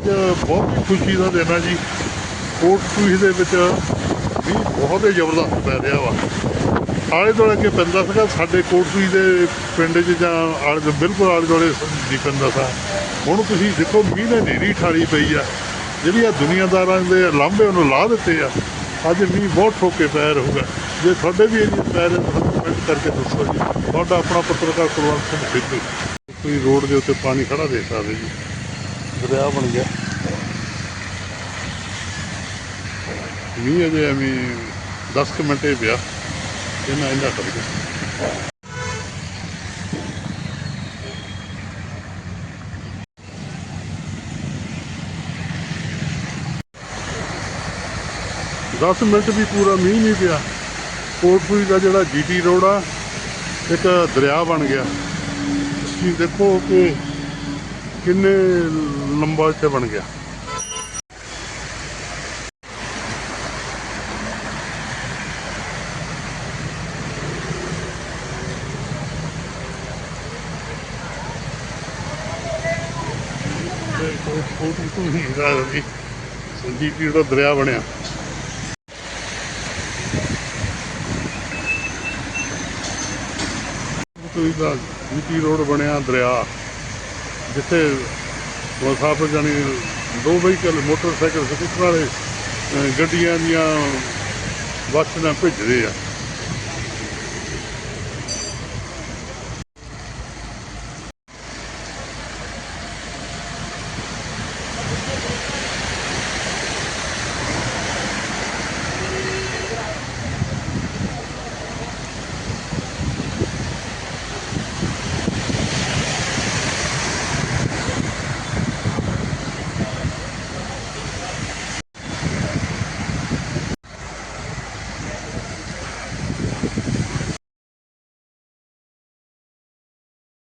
ਅੱਜ ਬਹੁਤ ਹੀ ਖੁਸ਼ੀ ਦਾ ਦਿਨ ਆ ਜੀ। ਕੋਟਪੂਈ ਦੇ ਵਿੱਚ ਵੀ ਬਹੁਤ ਹੀ ਜ਼ਬਰਦਸਤ ਪੈ ਰਿਹਾ ਵਾ। ਆਲੇ ਦੁਆਲੇ ਅੱਗੇ ਪੈਂਦਾ ਸੀਗਾ, ਸਾਡੇ ਕੋਟਪੂਈ ਦੇ ਪਿੰਡ 'ਚ ਜਾਂ ਆਲੇ ਦੁਆਲੇ- ਬਿਲਕੁਲ ਆਲੇ ਦੁਆਲੇ ਨਹੀਂ ਪੈਂਦਾ ਸੀ ਹੁਣ ਤੁਸੀਂ ਦੇਖੋ, ਮੀਂਹ ਨੇ ਨੇਰੀ ਠਾਰੀ ਪਈ ਆ। ਜਿਹੜੀ ਆ ਦੁਨੀਆਦਾਰਾਂ ਦੇ ਲਾਂਭੇ ਉਹਨੂੰ ਲਾ ਦਿੱਤੇ ਆ। ਅੱਜ ਮੀਂਹ ਬਹੁਤ ਠੋਕੇ ਪੈ ਰਹੂਗਾ। ਜੇ ਤੁਹਾਡੇ ਵੀ ਏਰੀਆ ਪੈ ਰਹੇ ਸਾਨੂੰ ਕਮੈਂਟ ਕਰਕੇ ਦੱਸੋ ਜੀ। ਤੁਹਾਡਾ ਆਪਣਾ ਪੱਤਰਕਾਰ ਕੁਲਵੰਤ ਸਿੰਘ ਸਿੱਧੂ। ਕੋਈ ਰੋਡ ਦੇ ਉੱਤੇ ਪਾਣੀ ਖੜਾ ਦੇ ਸਕਦੇ ਜੀ। ਦਰਿਆ ਬਣ ਗਿਆ। ਮੀਂਹ ਅਜੇ ਐਵੇਂ 10 ਕੁ ਮਿੰਟ ਪਿਆ ਇਹਨਾਂ ਇੰਨਾ ਕਰ ਗਿਆ। ਦਸ ਮਿੰਟ ਵੀ ਪੂਰਾ ਮੀਂਹ ਨਹੀਂ ਪਿਆ। ਕੋਟਪੁਰੀ ਦਾ ਜਿਹੜਾ ਜੀਟੀ ਰੋਡ ਆ, ਇੱਕ ਦਰਿਆ ਬਣ ਗਿਆ। ਤੁਸੀਂ ਦੇਖੋ ਕਿ ਕਿੰਨੇ ਲੰਬਾ ਇੱਥੇ ਬਣ ਗਿਆ? ਕੋਟਪੁਰੀ ਤੋਂ ਦਾ ਦਰਿਆ ਬਣਿਆ। ਕੋਈ ਦਾ ਜੀਟੀ ਰੋਡ ਬਣਿਆ। ਦਰਿਆ ਜਿੱਥੇ ਮੁਸਾਫਰ ਜਾਣੀ ਦੋ ਵਹੀਕਲ ਮੋਟਰਸਾਈਕਲ ਸਕੂਟਰ ਵਾਲੇ ਗੱਡੀਆਂ ਦੀਆਂ ਬੱਸ ਨਾਲ ਭੇਜਦੇ ਆ।